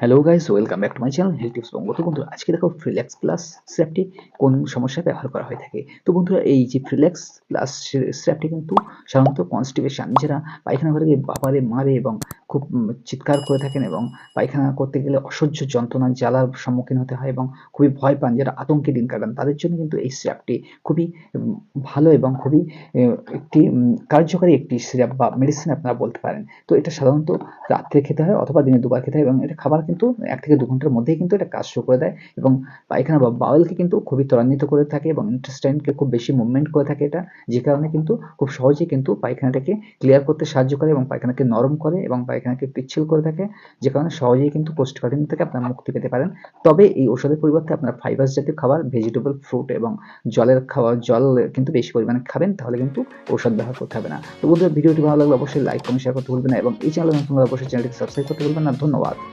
Hello guys welcome back to my channel health tips Banga তো বন্ধুরা, আজকে দেখো ফ্রিল্যাক্স প্লাস স্র্যাপটি কোন সমস্যায় ব্যবহার করা হয়ে থাকে। তো বন্ধুরা, এই যে ফ্রিল্যাক্স প্লাস স্র্যাপটি কিন্তু সাধারণত কনস্টিপেশন যারা পায়খানা গিয়ে বাবারে, মারে এবং খুব চিৎকার করে থাকেন এবং পায়খানা করতে গেলে অসহ্য যন্ত্রণা, জ্বালার সম্মুখীন হতে হয় এবং খুবই ভয় পান যারা আতঙ্কে দিন কাটান। তাদের জন্য কিন্তু এই স্র্যাপটি খুবই ভালো এবং খুবই একটি কার্যকারী একটি সিরাপ বা মেডিসিন আপনারা বলতে পারেন। তো এটা সাধারণত রাত্রে খেতে হয় অথবা দিনে দুবার খেতে হয় এবং এটা খাবার কিন্তু এক থেকে দু ঘণ্টার মধ্যেই কিন্তু এটা কাজ শুরু করে দেয় এবং পায়খানা বা বাউলকে কিন্তু খুবই ত্বরান্বিত করে থাকে এবং ইন্টেস্টাইনকে খুব বেশি মুভমেন্ট করে থাকে এটা, যে কারণে কিন্তু খুব সহজেই কিন্তু পায়খানাটাকে ক্লিয়ার করতে সাহায্য করে এবং পায়খানাকে নরম করে এবং পায়খানাকে পিচ্ছিল করে থাকে, যে কারণে সহজেই কিন্তু কোষ্ঠকাঠিন্য থেকে আপনার মুক্তি পেতে পারেন। তবে এই ওষুধের পরিবর্তে আপনার ফাইবার জাতীয় খাবার ভেজিটেবল ফ্রুট এবং জলের খাবার জল কিন্তু বেশি পরিমাণে খাবেন, তাহলে কিন্তু ওষুধ ব্যবহার করতে হবে না। তো বন্ধুরা, ভিডিওটি ভালো লাগলে অবশ্যই লাইক কমেন্ট শেয়ার করতে ভুলবেন না এবং এই চ্যানেলে নতুন অবশ্যই চ্যানেলটি সাবস্ক্রাইব করতে ভুলবেন না। ধন্যবাদ।